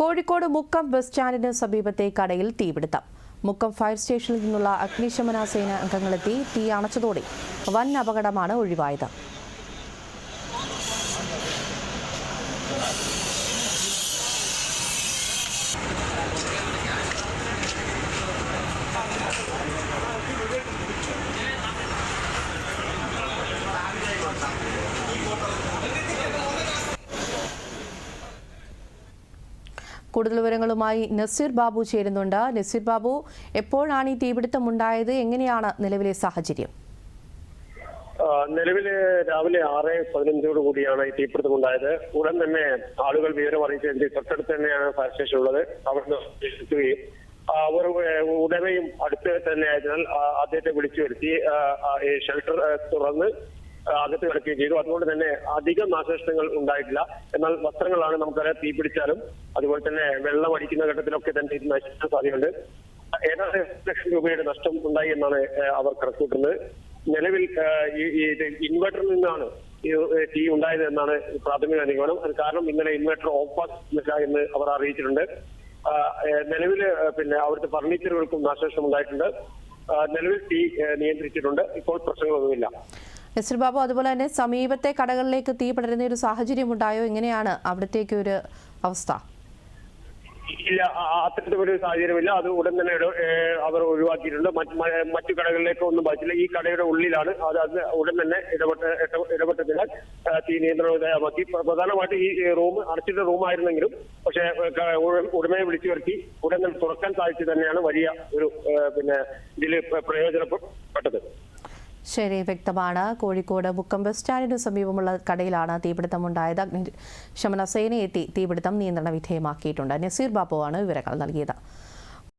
Kozhikode Mukkam bus സ്റ്റാൻഡിന് സമീപത്തെ കടയിൽ തീപിടുത്തം. മുക്കം ഫയർ സ്റ്റേഷനിൽ നിന്നുള്ള അഗ്നിശമന സേന അംഗങ്ങളെത്തി തീ അണച്ചതോടെ വൻ അപകടമാണ് ഒഴിവായത്. കൂടുതൽ വിവരങ്ങളുമായി നസീർ ബാബു ചേരുന്നുണ്ട്. നസീർ ബാബു എപ്പോഴാണ് ഈ തീപിടുത്തം ഉണ്ടായത്? എങ്ങനെയാണ് നിലവിലെ സാഹചര്യം? നിലവിൽ രാവിലെ ആറ് പതിനഞ്ചോട് കൂടിയാണ് ഈ തീപിടുത്തം ഉണ്ടായത്. ഉടൻ തന്നെ ആളുകൾ വിവരം അറിയിച്ചതിന്റെ തൊട്ടടുത്ത് തന്നെയാണ് ഫയർ സ്റ്റേഷൻ ഉള്ളത്. അവിടുന്ന് എത്തുകയും ഉടമയും അടുത്ത് തന്നെ ആയതിനാൽ അദ്ദേഹത്തെ വിളിച്ചു വരുത്തി. ഷെൽട്ടർ തുറന്ന് അകത്ത് കിടക്കുകയും ചെയ്തു. അതുകൊണ്ട് തന്നെ അധികം നാശനഷ്ടങ്ങൾ ഉണ്ടായിട്ടില്ല. എന്നാൽ വസ്ത്രങ്ങളാണ് നമുക്കറിയാം തീ പിടിച്ചാലും അതുപോലെ തന്നെ വെള്ളം അടിക്കുന്ന ഘട്ടത്തിലൊക്കെ തന്നെ ഇത് നശിക്കാൻ സാധ്യതയുണ്ട്. ഏതാണ്ട് ലക്ഷം രൂപയുടെ നഷ്ടം ഉണ്ടായി എന്നാണ് അവർ കണക്കൂട്ടുന്നത് നിലവിൽ ഇൻവെർട്ടറിൽ നിന്നാണ് തീ ഉണ്ടായത് എന്നാണ് പ്രാഥമിക നിഗമനം. അത് കാരണം ഇന്നലെ ഇൻവെർട്ടർ ഓഫ് ആക്കില്ല എന്ന് അവർ അറിയിച്ചിട്ടുണ്ട്. നിലവിൽ പിന്നെ അവിടുത്തെ ഫർണിച്ചറുകൾക്കും നാശനഷ്ടം ഉണ്ടായിട്ടുണ്ട്. നിലവിൽ തീ നിയന്ത്രിച്ചിട്ടുണ്ട്. ഇപ്പോൾ പ്രശ്നങ്ങളൊന്നുമില്ല. നസീർ ബാബു അതുപോലെ തന്നെ സമീപത്തെ കടകളിലേക്ക് തീ പടരുന്ന ഒരു സാഹചര്യം ഉണ്ടായോ എങ്ങനെയാണ് അവിടത്തേക്ക് ഒരു അവസ്ഥ? ഇല്ല അത്തരത്തിലൊരു സാഹചര്യമില്ല. അത് ഉടൻ തന്നെ അവർ ഒഴിവാക്കിയിട്ടുണ്ട്. മറ്റ് കടകളിലേക്ക് ഒന്നും ബാധിച്ചില്ല ഈ കടയുടെ ഉള്ളിലാണ് അത് അത് ഉടൻ തന്നെ ഇടപെട്ട ഇട- ഇടപെട്ടതിനാൽ തീ നിയന്ത്രണ വിധേയമാക്കി പ്ര- പ്രധാനമായിട്ട് ഈ റൂം അടച്ചിട്ട റൂമായിരുന്നെങ്കിലും പക്ഷേ ഉടമയെ വിളിച്ചു വരുത്തി ഉടൻ തന്നെ തുറക്കാൻ സാധിച്ചു തന്നെയാണ് വലിയ ഒരു പിന്നെ ഇതിൽ പ്രയോജനപ്പെട്ടത്. ശരി വ്യക്തമാണ്. കോഴിക്കോട് മുക്കം ബസ് സ്റ്റാൻഡിന് സമീപമുള്ള കടയിലാണ് തീപിടുത്തമുണ്ടായത്. അഗ്നിശമന സേനയെത്തി തീപിടുത്തം നിയന്ത്രണ വിധേയമാക്കിയിട്ടുണ്ട്. നസീർ ബാബുവാണ് വിവരങ്ങൾ നൽകിയത്.